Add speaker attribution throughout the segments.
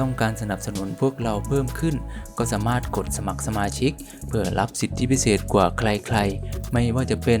Speaker 1: ต้องการสนับสนุนพวกเราเพิ่มขึ้น ก็สามารถกดสมัครสมาชิก เพื่อรับสิทธิพิเศษกว่าใครๆ ไม่ว่าจะเป็น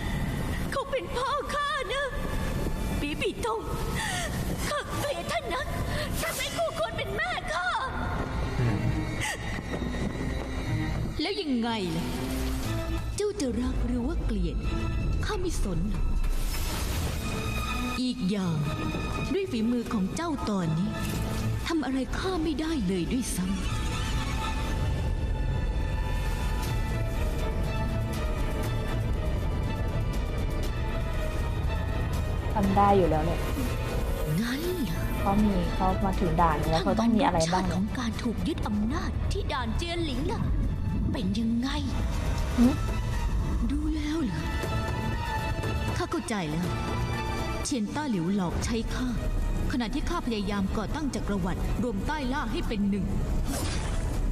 Speaker 2: ไงล่ะ เจ้าจะรักหรือว่าเกลียด ข้าไม่สนหรอกอีกอย่าง ด้วยฝีมือของเจ้าตอนนี้ทำอะไรข้าไม่ได้เลยด้วยซ้
Speaker 3: ทำได้อยู่แล้วเนี่ยำ
Speaker 2: งั้นเหรอ
Speaker 3: เขามีเขามาถึงด่านแล้วเขาต้องมีอะไรบ้าง
Speaker 2: ทรสชติข
Speaker 3: เนี่
Speaker 2: อยงการถูกยึดอำนาจที่ด่านเจียนหลิงล่ะ เป็นยังไง
Speaker 3: หึ
Speaker 2: ดูแล้วเหรอ ข้าเข้าใจแล้ว เชียนต้าหลิวหลอกใช้ข้า ขณะที่ข้าพยายามก่อตั้งจักรวรรดิรวมใต้ล่าให้เป็นหนึ่ง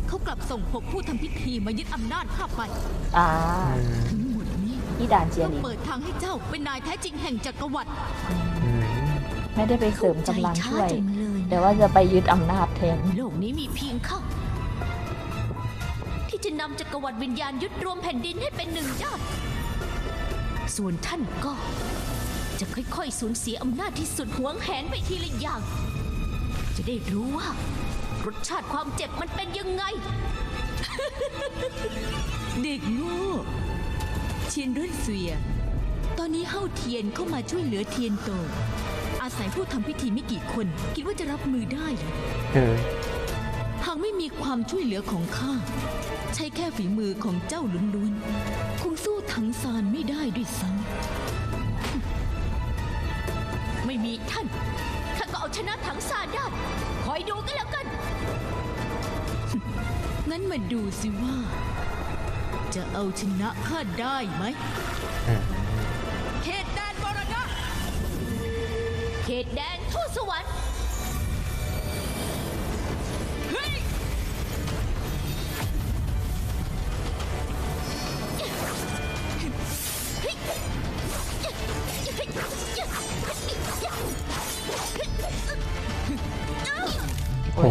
Speaker 2: เขากลับส่งหกผู้ทำพิธีมายึดอำนาจข้าไป
Speaker 3: อ่า
Speaker 4: อืม
Speaker 2: ทั้งหมดนี้
Speaker 3: ที่ด่านเจีย
Speaker 2: เพื่อ
Speaker 3: หลิง
Speaker 2: เปิดทางให้เจ้าเป็นนายแท้จริงแห่งจักรวรรดิ
Speaker 4: อืม
Speaker 3: ไม่ได้ไปเสริมกำลังช่วย
Speaker 2: เข้าใจช้าจังเลย
Speaker 3: แต่ว่าจะไปยึดอำนาจแทน
Speaker 2: โลกนี้มีเพียงข้า ที่จะนำจักรวรรดิวิญญาณยึดรวมแผ่นดินให้เป็นหนึ่งได้ส่วนท่านก็ จะค่อยๆสูญเสียอำนาจที่สุดหวงแหนไปทีละอย่าง จะได้รู้ว่ารสชาติความเจ็บมันเป็นยังไง เด็กโง่เทียนรุ่นเสีย ตอนนี้เฮาเทียนเข้ามาช่วยเหลือเทียนโต อาศัยผู้ทำพิธีไม่กี่คน คิดว่าจะรับมือได้เหรอ
Speaker 4: อ
Speaker 2: ม่มีความช่วยเหลือของข้า ใช้แค่ฝีมือของเจ้าล้วนๆ คงสู้ถังซานไม่ได้ด้วยซ้ำไม่มีท่าน ข้าก็เอาชนะถังซานได้ คอยดูกันแล้วกัน งั้นมาดูสิว่า จะเอาชนะข้าได้ไหม
Speaker 4: อืม
Speaker 2: เขตแดนบรณะ เขตแดน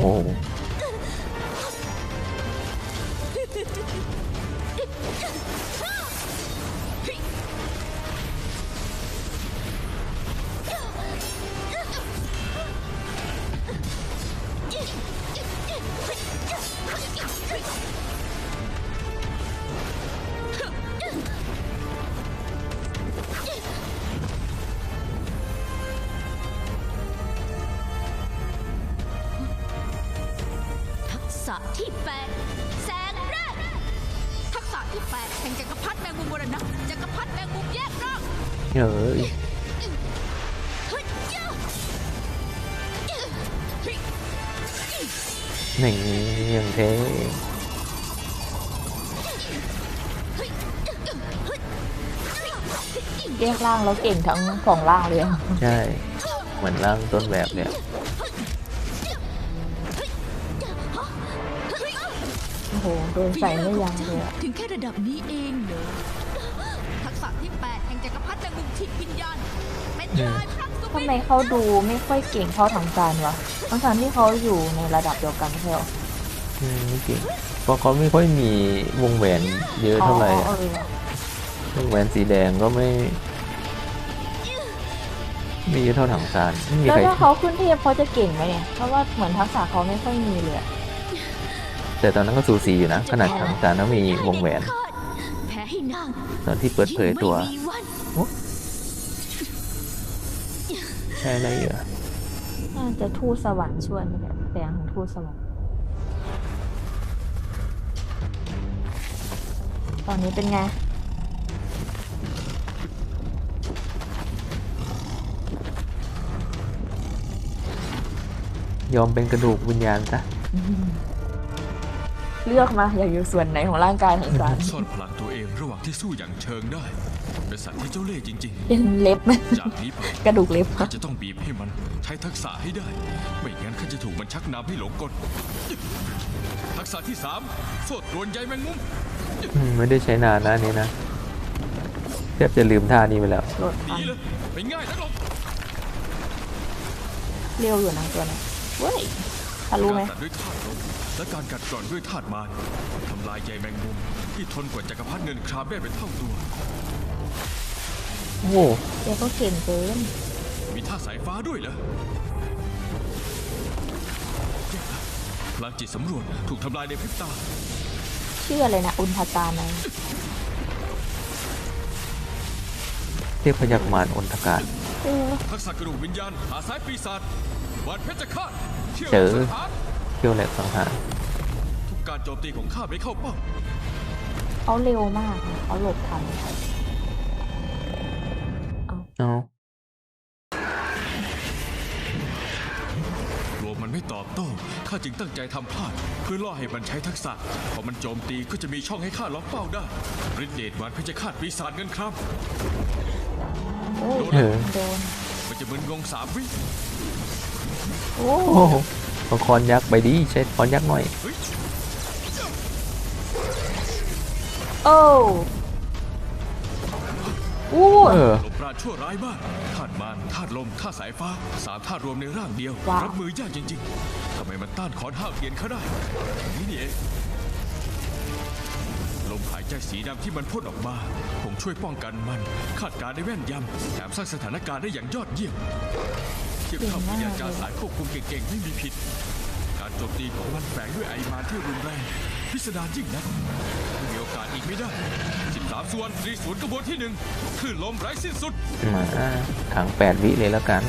Speaker 4: โเฮ้ย
Speaker 2: เฮ้ยย่าเฮ้ย
Speaker 4: นี่ยังเท่
Speaker 2: เฮ้ยเฮ้ย
Speaker 3: แยกร่างแล้วเก่งทั้งสองร่างเลยอะ
Speaker 4: ใช่ เหมือนร่างต้นแบบเลยอะ
Speaker 3: โอ้โหโดนใส่ไม่ยั้งเลยอะ
Speaker 2: ถึงแค่ระดับนี้เองเหรอทักษะที่แปดแห่ง จักรพรรดิแมงมุมทิพวิญญาณเป็นลายพลังสุ
Speaker 3: ทำ
Speaker 2: วิ
Speaker 3: ไมเขาดูไม่ค่อยเก่งเท่าถังซานวะทั้งซานที่เขาอยู่ในระดับเดียวกันไม่ใช่หรอ
Speaker 4: อืมไม่จริงเพราะเขาไม่ค่อยมีวงแหวนเยอะเท่าไหร่
Speaker 3: อ๋อ
Speaker 4: อะ
Speaker 3: เออ
Speaker 4: วงแหวนสีแดงก็ไม่ไม่เยอะเท่าถังซานไม่มี
Speaker 3: แล้ว
Speaker 4: ใคร
Speaker 3: ถ้าเขาขึ้นเทพเขาจะเก่งไหมเนี่ยเพราะว่าเหมือนทักษะเขาไม่ค่อยมีเลยอะ
Speaker 4: แต่ตอนนั้นก็สูสีอยู่นะ ขนาดถังซานเขามีวงแหวน
Speaker 2: แพ้ให้นาง
Speaker 4: ตอนที่เปิดเผยตัว
Speaker 2: งไม่มีวัน
Speaker 4: ใช่อะไรเหรอ
Speaker 3: น่าจะทูตสวรรค์ช่วยนี่แหละแปลงของทูตสวรรค์ ตอนนี้เป็นไง
Speaker 4: ยอมเป็นกระดูกวิญญาณซะ
Speaker 3: เลือกมาอยากอยู่ส่วนไหนของร่างกายของสาร
Speaker 5: ซ่อนพลังตัวเองระหว่างที่สู้อย่างเชิงได้เป็นสัตว์ที่เจ้าเล่ห์จริง
Speaker 3: เป็นเล็บไหม
Speaker 5: ๆจากนี้ไป
Speaker 3: กระดูกเล็บ
Speaker 5: ข้าจะต้องบีบให้มันใช้ทักษะให้ได้ ไม่งั้นข้าจะถูกมันชักนำให้หลงกลทักษะที่สามโสดรวนใยแมงมุม
Speaker 4: อืมไม่ได้ใช้นานนะอันนี้นะแทบจะลืมท่านี้ไปแล้ว
Speaker 3: โหลด
Speaker 5: ห
Speaker 3: ทั
Speaker 5: นี
Speaker 3: น
Speaker 5: เลยไม่ง่ายนักหรอก
Speaker 3: เร็วอยู่นะตัวนี้เว้ย ทะลุไหม
Speaker 5: การตัดด้วยธาตุลมและการกัดกร่อนด้วยธาตุมารทำลายใยแมงมุมที่ทนกว่าจักรพรรดิเงินครามได้เป็นเท่าตัว
Speaker 4: โอ้โห
Speaker 3: เจ๊ก็เก่งเกิน
Speaker 5: มีท่าสายฟ้าด้วยเหรอแย่ละพลังจิตสำรวจถูกทำลายในพริบตา
Speaker 3: ชื่ออะไรนะอุณทการไหม
Speaker 4: เทพพยักมารอนทการ
Speaker 3: เออ
Speaker 5: ทักษะกระดูกวิญญาณหาสายปีศาจวานเพชรฆาต เที่ยว
Speaker 4: เจอ
Speaker 5: สังหาร
Speaker 4: เที่ยวแหลกสังหาร
Speaker 5: ทุกการโจมตีของข้าไม่เข้าเป้า
Speaker 3: เขาเร็วมากนะเขาหลบทัน
Speaker 4: เอา
Speaker 5: กลัวมันไม่ตอบโต้ข้าจึงตั้งใจทำพลาด เพื่อล่อให้มันใช้ทักษะพอมันโจมตีก็จะมีช่องให้ข้าล็อกเป้าได้ฤทธิ์เดชวานเพชรฆาตปีศาจเงินครับ
Speaker 3: เอ้ย
Speaker 4: เออ
Speaker 3: โดน
Speaker 5: มันจะมึนงงสามวิ
Speaker 3: โอ้
Speaker 4: โอ้โหเอาคอนยักษ์ไปดิใช้คอนยักษ์หน่อย
Speaker 5: เฮ้ย
Speaker 3: โอ้อู้
Speaker 4: เออ
Speaker 5: ลมปราณชั่วร้ายมากธาตุมารธาตุลมธาตุสายฟ้าสามธาตุรวมในร่างเดียวรับมือยากจริงๆทำไมมันต้านขอนห้าวเทียนเขาได้อย่างนี้นี่เองลมหายใจสีดำที่มันพ่นออกมาคงช่วยป้องกันมันคาดการณ์ได้แม่นยำแถมสร้างสถานการณ์ได้อย่างยอดเยี่ยม เทียบเท่าวิญญาณจารสายควบคุมเก่งๆไม่มีผิด การโจมตีของมันแฝงด้วยไอมารที่รุนแรงพิสดารยิ่งนักไม่มีโอกาสอีกไม่ได้13ส่วนตรีศูนย์กระบวนที่หนึ่งคลื่นลมไร้สิ้นสุด
Speaker 4: มาถังแปดวิเลยแล้วกัน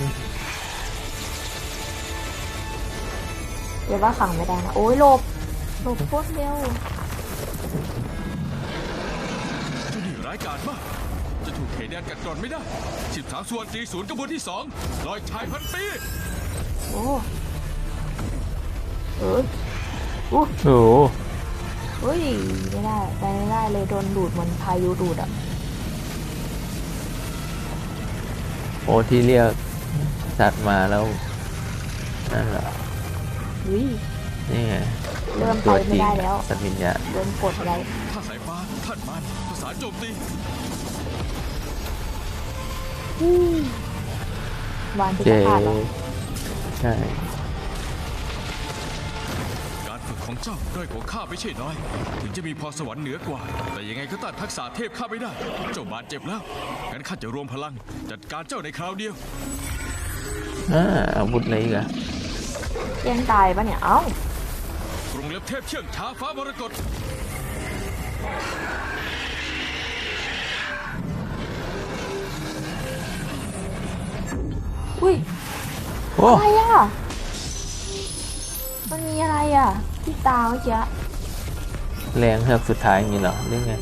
Speaker 3: เดี๋ยวว่าขังไม่ได้นะ โอ้ยหลบหลบโคตรเร็ว
Speaker 5: เจ้านี่ร้ายกาจมากจะ ถูกเขแดนกัดกร่อนไม่ได้ 13ส่วนตรีศูนย์กระบวนที่สองลอยชายพันปี
Speaker 3: โอ้เอออู้
Speaker 4: โอ้โห
Speaker 3: เฮ้ยไม่ได้ไปไม่ได้เลยโดนดูดเหมือนพายุดูดอะ
Speaker 4: โอ้ที่เรียกสัตว์มาแล้วนั่นแหละ
Speaker 3: อุ้ย
Speaker 4: นี่ไง
Speaker 3: เริ่มไป
Speaker 4: ตัวจ
Speaker 3: ไม่
Speaker 4: ริง
Speaker 3: ได้แล้ว
Speaker 4: สัตว์วิญญาณ
Speaker 3: โดนกดไว้
Speaker 5: ท่าสายฟ้าท่านมันภาษานโจมตี
Speaker 3: อืม วานพิ
Speaker 4: เจ
Speaker 3: จารณาแล้ว
Speaker 4: ใช่
Speaker 5: การฝึกของเจ้าด้อยกว่าข้าไม่ใช่น้อย ถึงจะมีพรสวรรค์เหนือกว่า แต่ยังไงก็ต้านทักษะเทพข้าไม่ได้ เจ้าบาดเจ็บแล้วงั้นข้าจะรวมพลัง จัดการเจ้าในคราวเดียว
Speaker 4: อ่าอาวุธอะไรอีกอะ
Speaker 3: เยังตายปะเนี่ย เอ้าก
Speaker 5: รุงเล็บเทพเชื่องช้าฟ้ามรกต
Speaker 3: อุ้ย
Speaker 4: โอ้
Speaker 3: อะไรอะ มันมีอะไรอะ ที่ตาเมื่อกี้
Speaker 4: แรงเฮือกสุดท้ายอย่างนี้เหรอหรือไง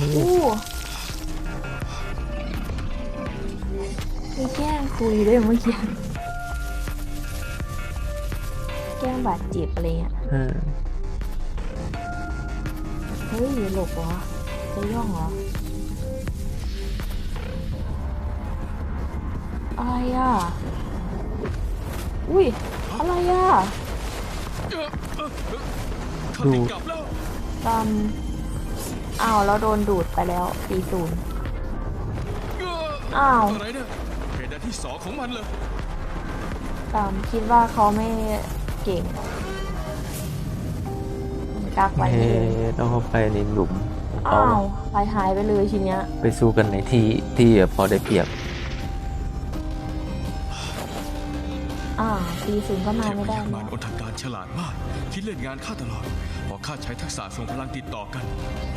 Speaker 3: อู้มีแกล้งคุยด้วยเมื่อกี้แกล้งบาดเจ็บอะไรเงี้ย
Speaker 4: อืม
Speaker 3: เฮ้ยหลบเหรอจะย่องเหรอ อะไรอะ อุ้ย อะไรอะ
Speaker 5: ข้าติดกลับแล้ว
Speaker 3: ตอนอ้าวแล้วโดนดูดไปแล้วตีศูนย์อ้าว
Speaker 5: อะไรเนี่ยเหตุใดที่สองของมันเลย
Speaker 3: ตามคิดว่าเขาไม่เก่งกักไว้
Speaker 4: เฮ้
Speaker 3: เลย
Speaker 4: ต้องเข้าไปในหลุมเอา
Speaker 3: อ้าวหายหายไปเลยทีเนี้ย
Speaker 4: ไปสู้กันในที่ที่พอได้เปรียบ
Speaker 3: อ่าตีศูนย์ก็มา
Speaker 5: เทพ
Speaker 3: ไม่ได้
Speaker 5: ยามาร
Speaker 3: นะ
Speaker 5: อนทการฉลาดมาก คิดเล่นงานข้าตลอดพอข้าใช้ทักษะส่งพลังติดต่อกัน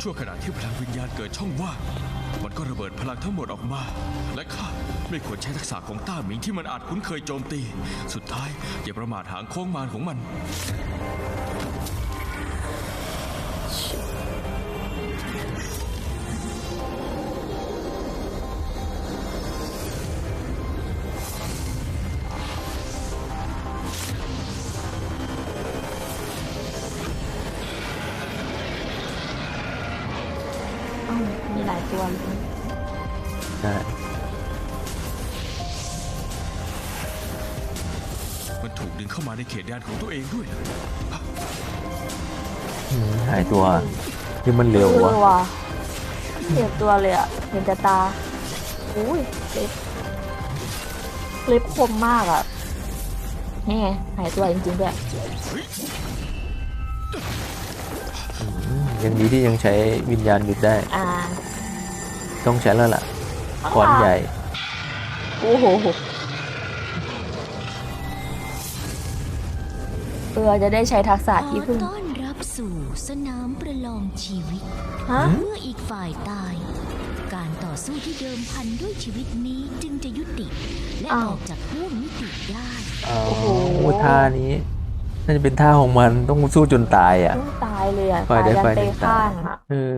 Speaker 5: ช่วงขณะที่พลังวิญญาณเกิดช่องว่างมันก็ระเบิดพลังทั้งหมดออกมา และข้าไม่ควรใช้ทักษะของต้าหมิงที่มันอาจคุ้นเคยโจมตี สุดท้ายอย่าประมาทหางโค้งมารของมัน
Speaker 3: ตัวเลย
Speaker 4: ใช่
Speaker 5: มันถูกดึงเข้ามาในเขตแดนของตัวเองด้วย
Speaker 4: อืมหายตัวที่มันเร็ว
Speaker 3: เอ
Speaker 4: วะ
Speaker 3: อว่ะเห็นตัวเลยอะ เห็นแต่ตา อุ้ยเล็บเล็บคมมากอะ นี่ไงหายตัวจริงๆด้วย
Speaker 4: อืมยังดีที่ยังใช้วิญญาณหยุดได้
Speaker 3: อ่า
Speaker 4: ต้องใช้แล้วล่ะก้อนใหญ่
Speaker 3: โอ้โหเพื่อจะได้ใช้ทักษะ
Speaker 2: ข
Speaker 3: ที่
Speaker 2: อ
Speaker 3: เพิ่ง
Speaker 2: ต้อนรับสู่สนามประลองชีวิต
Speaker 3: ฮะ
Speaker 2: เมื่ออีกฝ่ายตาย การต่อสู้ที่เดิมพันด้วยชีวิตนี้จึงจะยุติ และ
Speaker 3: อ้าว
Speaker 2: ออกจากห่วงมิติได้
Speaker 4: อ๋อ
Speaker 3: โอ้โห
Speaker 4: ท่านี้น่าจะเป็นท่าของมันต้องสู้จนตายอะ
Speaker 3: ต้องตายเลยอะ
Speaker 4: ฝ่าย
Speaker 3: ตาย
Speaker 4: ใด
Speaker 3: ยัน
Speaker 4: ฝ่ายห
Speaker 3: เต
Speaker 4: นึ่ง
Speaker 3: ข้าง
Speaker 4: ตาย
Speaker 3: อะ
Speaker 4: เออ